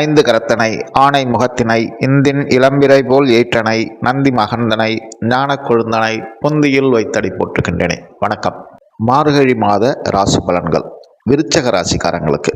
ஐந்து கரத்தனை ஆனை முகத்தினை இந்தின் இளம்பிறை போல் ஏற்றனை நந்தி மகந்தனை ஞான கொழுந்தனை புந்தியில் வைத்தடி போற்றுகின்றனே. வணக்கம். மார்கழி மாத ராசி பலன்கள். விருச்சக ராசிக்காரங்களுக்கு.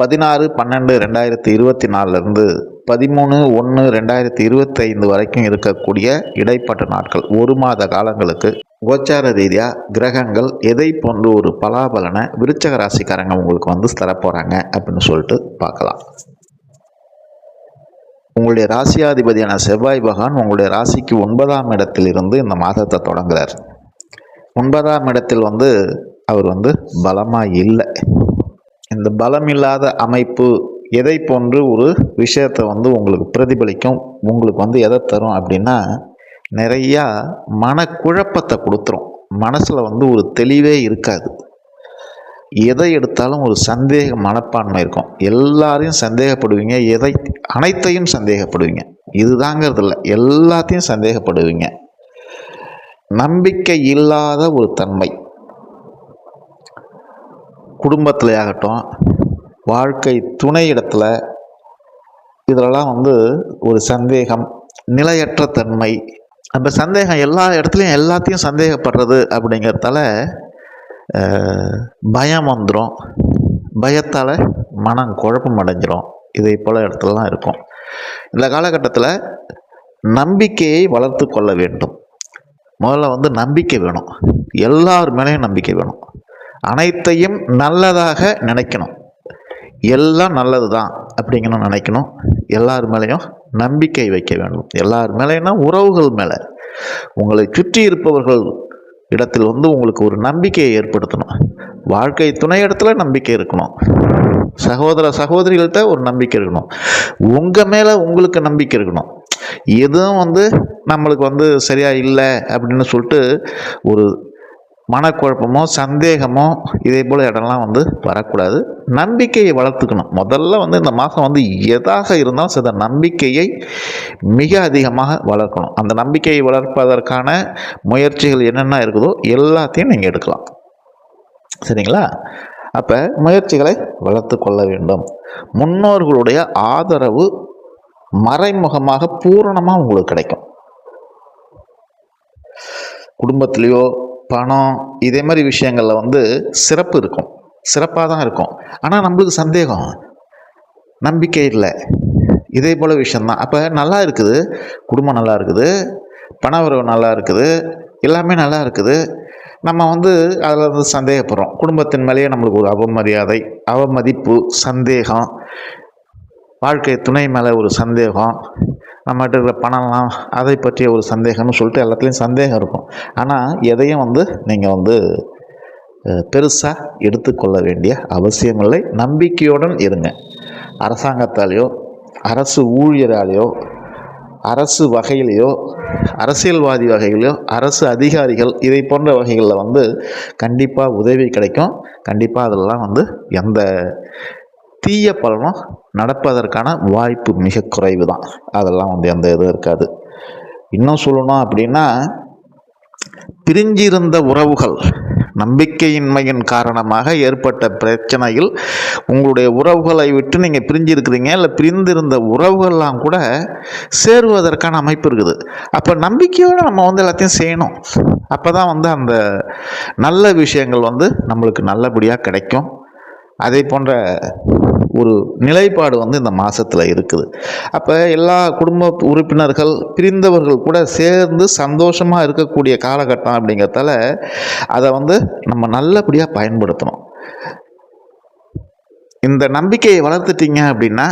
பதினாறு பன்னெண்டு ரெண்டாயிரத்தி இருபத்தி நாலுலேருந்து பதிமூணு ஒன்று ரெண்டாயிரத்தி இருபத்தி ஐந்து வரைக்கும் இருக்கக்கூடிய இடைப்பட்ட நாட்கள். ஒரு மாத காலங்களுக்கு கோச்சார ரீதியாக கிரகங்கள் எதை போன்று ஒரு பலாபலனை விருச்சக ராசிக்காரங்க உங்களுக்கு வந்து தரப்போகிறாங்க அப்படின்னு சொல்லிட்டு பார்க்கலாம். உங்களுடைய ராசியாதிபதியான செவ்வாய் பகவான் உங்களுடைய ராசிக்கு ஒன்பதாம் இடத்தில் இருந்து இந்த மாதத்தை தொடங்குறார். ஒன்பதாம் இடத்தில் வந்து அவர் வந்து பலமாக இல்லை. இந்த பலம் இல்லாத அமைப்பு எதை போன்று ஒரு விஷயத்தை வந்து உங்களுக்கு பிரதிபலிக்கும் உங்களுக்கு வந்து எதை தரும் அப்படின்னா நிறையா மனக்குழப்பத்தை கொடுத்துரும். மனசில் வந்து ஒரு தெளிவே இருக்காது. எதை எடுத்தாலும் ஒரு சந்தேக மனப்பான்மை இருக்கும். எல்லாரையும் சந்தேகப்படுவீங்க. எதை அனைத்தையும் சந்தேகப்படுவீங்க. இதுதாங்கிறது இல்லை எல்லாத்தையும் சந்தேகப்படுவீங்க. நம்பிக்கை இல்லாத ஒரு தன்மை. குடும்பத்தில் ஆகட்டும் வாழ்க்கை துணை இடத்துல இதிலெல்லாம் வந்து ஒரு சந்தேகம் நிலையற்ற தன்மை. அந்த சந்தேகம் எல்லா இடத்துலையும் எல்லாத்தையும் சந்தேகப்படுறது அப்படிங்கிறதால பயம் வந்துடும் பயத்தால் மனம் குழப்பம் அடைஞ்சிரும். இதை போல் இடத்துலலாம் இருக்கும். இந்த காலகட்டத்தில் நம்பிக்கையை வளர்த்து கொள்ள வேண்டும். முதல்ல வந்து நம்பிக்கை வேணும். எல்லார் மேலேயும் நம்பிக்கை வேணும். அனைத்தையும் நல்லதாக நினைக்கணும். எல்லாம் நல்லது தான் அப்படிங்கணும் நினைக்கணும். எல்லார் மேலேயும் நம்பிக்கை வைக்க வேண்டும். எல்லார் மேலேனா உறவுகள் மேலே. உங்களை சுற்றி இருப்பவர்கள் இடத்தில் வந்து உங்களுக்கு ஒரு நம்பிக்கையை ஏற்படுத்தணும். வாழ்க்கை துணை இடத்துல நம்பிக்கை இருக்கணும். சகோதர சகோதரிகள்கிட்ட ஒரு நம்பிக்கை இருக்கணும். உங்கள் மேலே உங்களுக்கு நம்பிக்கை இருக்கணும். எதுவும் வந்து நம்மளுக்கு வந்து சரியாக இல்லை அப்படின்னு சொல்லிட்டு ஒரு மனக்குழப்பமோ சந்தேகமோ இதே போல் இடம்லாம் வந்து வரக்கூடாது. நம்பிக்கையை வளர்த்துக்கணும். முதல்ல வந்து இந்த மாதம் வந்து எதாக இருந்தாலும் சில நம்பிக்கையை மிக அதிகமாக வளர்க்கணும். அந்த நம்பிக்கையை வளர்ப்பதற்கான முயற்சிகள் என்னென்ன இருக்குதோ எல்லாத்தையும் நீங்கள் எடுக்கலாம். சரிங்களா? அப்போ முயற்சிகளை வளர்த்து கொள்ள வேண்டும். முன்னோர்களுடைய ஆதரவு மறைமுகமாக பூரணமாக உங்களுக்கு கிடைக்கும். குடும்பத்திலேயோ பணம் இதே மாதிரி விஷயங்களில் வந்து சிறப்பு இருக்கும். சிறப்பாக தான் இருக்கும். ஆனால் நம்மளுக்கு சந்தேகம். நம்பிக்கை இல்லை. இதே போல் விஷயந்தான் அப்போ நல்லா இருக்குது. குடும்பம் நல்லா இருக்குது. பண உறவு நல்லா இருக்குது. எல்லாமே நல்லா இருக்குது. நம்ம வந்து அதில் வந்து சந்தேகப்படுறோம். குடும்பத்தின் மேலேயே நம்மளுக்கு ஒரு அவமரியாதை அவமதிப்பு சந்தேகம். வாழ்க்கை துணை மேலே ஒரு சந்தேகம். நம்மகிட்ட இருக்கிற பணம்லாம் அதை பற்றிய ஒரு சந்தேகம்னு சொல்லிட்டு எல்லாத்துலேயும் சந்தேகம் இருக்கும். ஆனால் எதையும் வந்து நீங்கள் வந்து பெருசாக எடுத்துக்கொள்ள வேண்டிய அவசியமில்லை நம்பிக்கையுடன் இருங்க. அரசாங்கத்தாலேயோ அரசு ஊழியராலேயோ அரசு வகையிலையோ அரசியல்வாதி வகையிலையோ அரசு அதிகாரிகள் இதை போன்ற வகைகளில் வந்து கண்டிப்பாக உதவி கிடைக்கும். கண்டிப்பாக அதெல்லாம் வந்து எந்த தீய பலனும் நடப்பதற்கான வாய்ப்பு மிக குறைவு தான் அதெல்லாம் வந்து எந்த இதுவும் இருக்காது. இன்னும் சொல்லணும் அப்படின்னா பிரிஞ்சிருந்த உறவுகள் நம்பிக்கையின்மையின் காரணமாக ஏற்பட்ட பிரச்சனையில் உங்களுடைய உறவுகளை விட்டு நீங்கள் பிரிஞ்சிருக்கிறீங்க இல்லை பிரிந்திருந்த உறவுகள்லாம் கூட சேருவதற்கான அமைப்பு இருக்குது. அப்போ நம்பிக்கையோடு நம்ம வந்து எல்லாத்தையும் செய்யணும். அப்போ தான் வந்து அந்த நல்ல விஷயங்கள் வந்து நம்மளுக்கு நல்லபடியாக கிடைக்கும். அதே போன்ற ஒரு நிலைப்பாடு வந்து இந்த மாதத்தில் இருக்குது. அப்போ எல்லா குடும்ப உறுப்பினர்கள் பிரிந்தவர்கள் கூட சேர்ந்து சந்தோஷமாக இருக்கக்கூடிய காலகட்டம் அப்படிங்கிறதால அதை வந்து நம்ம நல்லபடியாக பயன்படுத்தணும். இந்த நம்பிக்கையை வளர்த்துட்டீங்க அப்படின்னா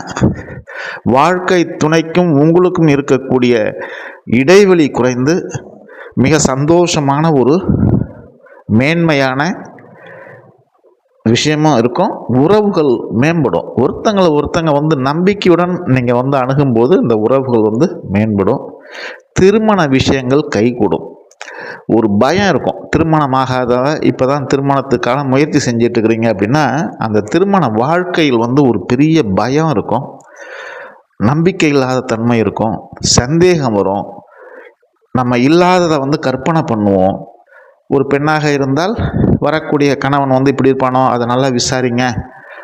வாழ்க்கை துணைக்கும் உங்களுக்கும் இருக்கக்கூடிய இடைவெளி குறைந்து மிக சந்தோஷமான ஒரு மேன்மையான விஷயமும் இருக்கும். உறவுகள் மேம்படும். ஒருத்தங்களை ஒருத்தங்க வந்து நம்பிக்கையுடன் நீங்கள் வந்து அணுகும்போது இந்த உறவுகள் வந்து மேம்படும். திருமண விஷயங்கள் கைகூடும். ஒரு பயம் இருக்கும். திருமணமாகாத இப்போ தான் திருமணத்துக்கான முயற்சி செஞ்சுட்டு அப்படின்னா அந்த திருமண வாழ்க்கையில் வந்து ஒரு பெரிய பயம் இருக்கும். நம்பிக்கை இல்லாத தன்மை இருக்கும். சந்தேகம் வரும். நம்ம இல்லாததை வந்து கற்பனை பண்ணுவோம். ஒரு பெண்ணாக இருந்தால் வரக்கூடிய கணவன் வந்து இப்படி இருப்பானோ அதை நல்லா விசாரிங்க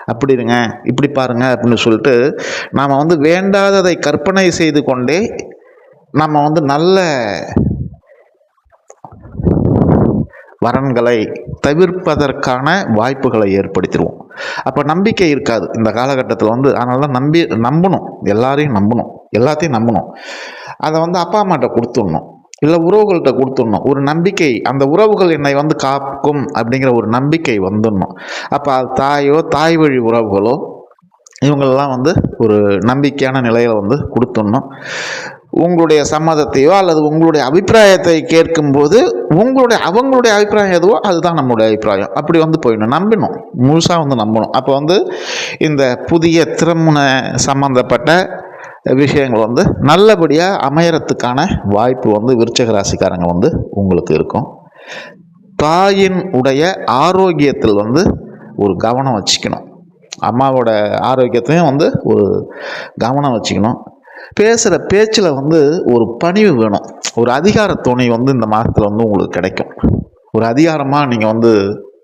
அப்படி இருங்க இப்படி பாருங்க அப்படின்னு சொல்லிட்டு நாம் வந்து வேண்டாததை கற்பனை செய்து கொண்டே நம்ம வந்து நல்ல வரன்களை தவிர்ப்பதற்கான வாய்ப்புகளை ஏற்படுத்திடுவோம். அப்போ நம்பிக்கை இருக்காது இந்த காலகட்டத்தில் வந்து. அதனால தான் நம்பி நம்பணும். எல்லாரையும் நம்பணும். எல்லாத்தையும் நம்பணும். அதை வந்து அப்பா அம்மாட்ட கொடுத்துடணும். இல்லை உறவுகள்கிட்ட கொடுத்துடணும். ஒரு நம்பிக்கை. அந்த உறவுகள் என்னை வந்து காக்கும் அப்படிங்கிற ஒரு நம்பிக்கை வந்துடணும். அப்போ அது தாயோ தாய் வழி உறவுகளோ இவங்களெல்லாம் வந்து ஒரு நம்பிக்கையான நிலையில் வந்து கொடுத்துடணும். உங்களுடைய சம்மதத்தையோ அல்லது உங்களுடைய அபிப்பிராயத்தை கேட்கும்போது உங்களுடைய அவங்களுடைய அபிப்பிராயம் எதுவோ அதுதான் நம்மளுடைய அபிப்பிராயம். அப்படி வந்து போயிடணும். நம்பணும் முழுசாக வந்து நம்பணும் அப்போ வந்து இந்த புதிய திருமண சம்பந்தப்பட்ட விஷயங்கள் வந்து நல்லபடியாக அமையறத்துக்கான வாய்ப்பு வந்து விருச்சக ராசிக்காரங்க வந்து உங்களுக்கு இருக்கும். தாயின் உடைய ஆரோக்கியத்தில் வந்து ஒரு கவனம் வச்சுக்கணும். அம்மாவோட ஆரோக்கியத்தையும் வந்து ஒரு கவனம் வச்சுக்கணும். பேசுகிற பேச்சில் வந்து ஒரு பணிவு வேணும். ஒரு அதிகார துணை வந்து இந்த மாதத்தில் வந்து உங்களுக்கு கிடைக்கும். ஒரு அதிகாரமாக நீங்கள் வந்து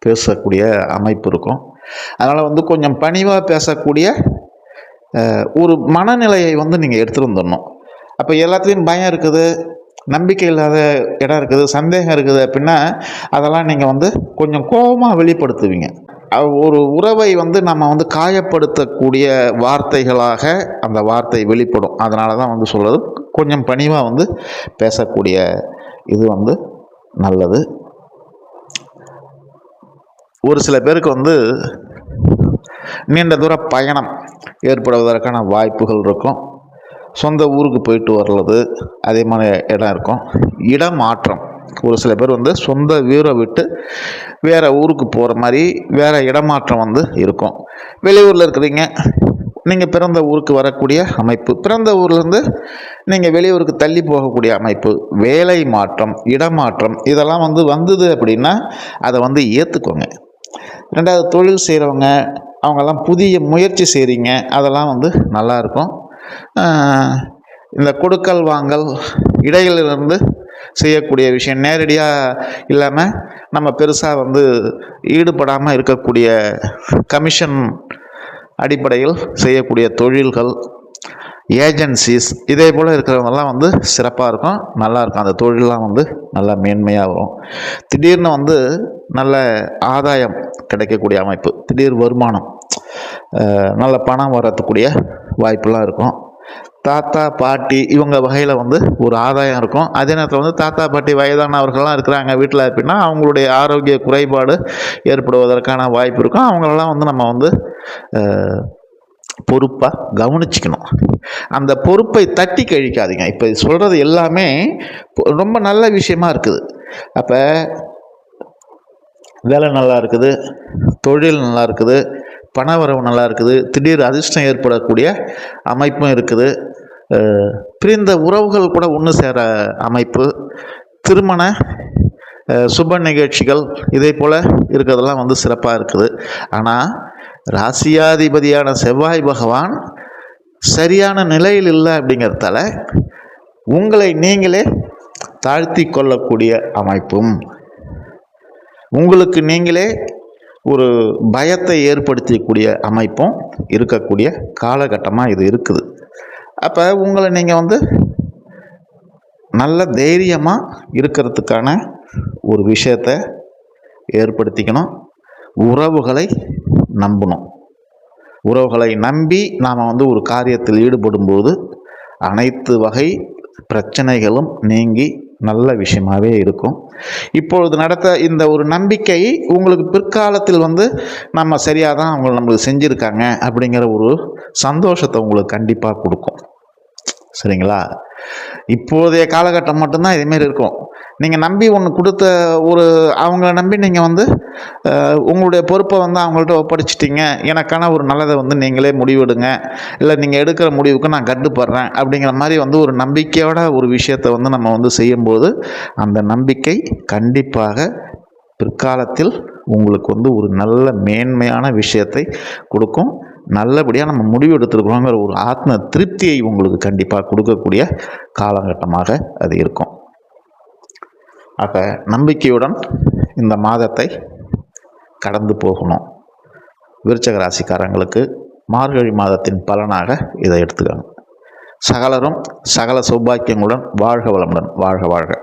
பேசக்கூடிய அமைப்பு இருக்கும். அதனால் வந்து கொஞ்சம் பணிவாக பேசக்கூடிய ஒரு மனநிலையை வந்து நீங்கள் எடுத்துகிட்டு வந்துடணும் அப்போ எல்லாத்துலேயும் பயம் இருக்குது நம்பிக்கை இல்லாத இடம் இருக்குது சந்தேகம் இருக்குது அப்படின்னா அதெல்லாம் நீங்கள் வந்து கொஞ்சம் கோபமாக வெளிப்படுத்துவீங்க. ஒரு உறவை வந்து நம்ம வந்து காயப்படுத்தக்கூடிய வார்த்தைகளாக அந்த வார்த்தை வெளிப்படும். அதனால தான் வந்து சொல்கிறது கொஞ்சம் பணிவாக வந்து பேசக்கூடிய இது வந்து நல்லது. ஒரு சில பேருக்கு வந்து நீண்ட தூர பயணம் ஏற்படுவதற்கான வாய்ப்புகள் இருக்கும். சொந்த ஊருக்கு போயிட்டு வர்றது அதே மாதிரி இடம் இருக்கும். இடமாற்றம் ஒரு சில பேர் வந்து சொந்த வீரை விட்டு வேறு ஊருக்கு போகிற மாதிரி வேறு இடமாற்றம் வந்து இருக்கும். வெளியூரில் இருக்கிறீங்க. நீங்கள் பிறந்த ஊருக்கு வரக்கூடிய அமைப்பு. பிறந்த ஊர்லேருந்து நீங்கள் வெளியூருக்கு தள்ளி போகக்கூடிய அமைப்பு. வேலை மாற்றம் இடமாற்றம் இதெல்லாம் வந்து வந்தது அப்படின்னா அதை வந்து ஏற்றுக்கோங்க ரெண்டாவது தொழில் செய்கிறவங்க அவங்கெல்லாம் புதிய முயற்சி செய்கிறீங்க அதெல்லாம் வந்து நல்லாயிருக்கும். இந்த கொடுக்கல் வாங்கல் இடையிலிருந்து செய்யக்கூடிய விஷயம் நேரடியாக இல்லாமல் நம்ம பெருசாக வந்து ஈடுபடாமல் இருக்கக்கூடிய கமிஷன் அடிப்படையில் செய்யக்கூடிய தொழில்கள் ஏஜென்சிஸ் இதே போல் இருக்கிறவங்கெல்லாம் வந்து சிறப்பாக இருக்கும் நல்லாயிருக்கும். அந்த தொழிலெலாம் வந்து நல்லா மேன்மையாக வரும். திடீர்னு வந்து நல்ல ஆதாயம் கிடைக்கக்கூடிய அமைப்பு திடீர் வருமானம். நல்ல பணம் வரத்துக்கூடிய வாய்ப்பெல்லாம் இருக்கும். தாத்தா பாட்டி இவங்க வகையில் வந்து ஒரு ஆதாயம் இருக்கும். அதே நேரத்தில் வந்து தாத்தா பாட்டி வயதானவர்கள்லாம் இருக்கிறாங்க வீட்டில் அப்படின்னா அவங்களுடைய ஆரோக்கிய குறைபாடு ஏற்படுவதற்கான வாய்ப்பு இருக்கும். அவங்களெல்லாம் வந்து நம்ம வந்து பொறுப்பாக கவனிச்சிக்கணும். அந்த பொறுப்பை தட்டி கழிக்காதீங்க. இப்போ சொல்கிறது எல்லாமே ரொம்ப நல்ல விஷயமா இருக்குது. அப்போ வேலை நல்லா இருக்குது தொழில் நல்லா இருக்குது பணவரவு நல்லா இருக்குது திடீர் அதிர்ஷ்டம் ஏற்படக்கூடிய அமைப்பும் இருக்குது. பிரிந்த உறவுகள் கூட ஒன்று சேர அமைப்பு. திருமண சுப நிகழ்ச்சிகள் இதே போல் இருக்கிறதெல்லாம் வந்து சிறப்பாக இருக்குது. ஆனால் ராசியாதிபதியான செவ்வாய் பகவான் சரியான நிலையில் இல்லை அப்படிங்கிறதால உங்களை நீங்களே தாழ்த்தி கொள்ளக்கூடிய அமைப்பும். உங்களுக்கு நீங்களே ஒரு பயத்தை ஏற்படுத்தக்கூடிய அமைப்பும் இருக்கக்கூடிய காலகட்டமாக இது இருக்குது. அப்போ உங்களை நீங்கள் வந்து நல்ல தைரியமாக இருக்கிறதுக்கான ஒரு விஷயத்தை ஏற்படுத்திக்கணும். உறவுகளை நம்பணும். உறவுகளை நம்பி நாம் வந்து ஒரு காரியத்தில் ஈடுபடும்போது அனைத்து வகை பிரச்சனைகளும் நீங்கி நல்ல விஷயமாகவே இருக்கும். இப்பொழுது நடத்த இந்த ஒரு நம்பிக்கை உங்களுக்கு பிற்காலத்தில் வந்து நம்ம சரியாக தான் அவங்க நம்மளுக்கு செஞ்சுருக்காங்க அப்படிங்கிற ஒரு சந்தோஷத்தை உங்களுக்கு கண்டிப்பாக கொடுக்கும். சரிங்களா? இப்போதைய காலகட்டம் மட்டும்தான் இதேமாரி இருக்கும். நீங்கள் நம்பி ஒன்று கொடுத்த ஒரு அவங்கள நம்பி நீங்கள் வந்து உங்களுடைய பொறுப்பை வந்து அவங்கள்ட்ட ஒப்படைச்சிட்டிங்க. எனக்கான ஒரு நல்லதை வந்து நீங்களே முடிவெடுங்க. இல்லை நீங்கள் எடுக்கிற முடிவுக்கு நான் கட்டுப்படுறேன் அப்படிங்கிற மாதிரி வந்து ஒரு நம்பிக்கையோட ஒரு விஷயத்தை வந்து நம்ம வந்து செய்யும்போது அந்த நம்பிக்கை கண்டிப்பாக பிற்காலத்தில் உங்களுக்கு வந்து ஒரு நல்ல மேன்மையான விஷயத்தை கொடுக்கும். நல்லபடியாக நம்ம முடிவு எடுத்துருக்கிறோங்கிற ஒரு ஆத்ம திருப்தியை உங்களுக்கு கண்டிப்பாக கொடுக்கக்கூடிய காலகட்டமாக அது இருக்கும். ஆக நம்பிக்கையுடன் இந்த மாதத்தை கடந்து போகணும். விருச்சக ராசிக்காரங்களுக்கு மார்கழி மாதத்தின் பலனாக இதை எடுத்துக்கணும். சகலரும் சகல சௌபாக்கியங்களுடன் வாழ்க வளமுடன். வாழ்க வாழ்க.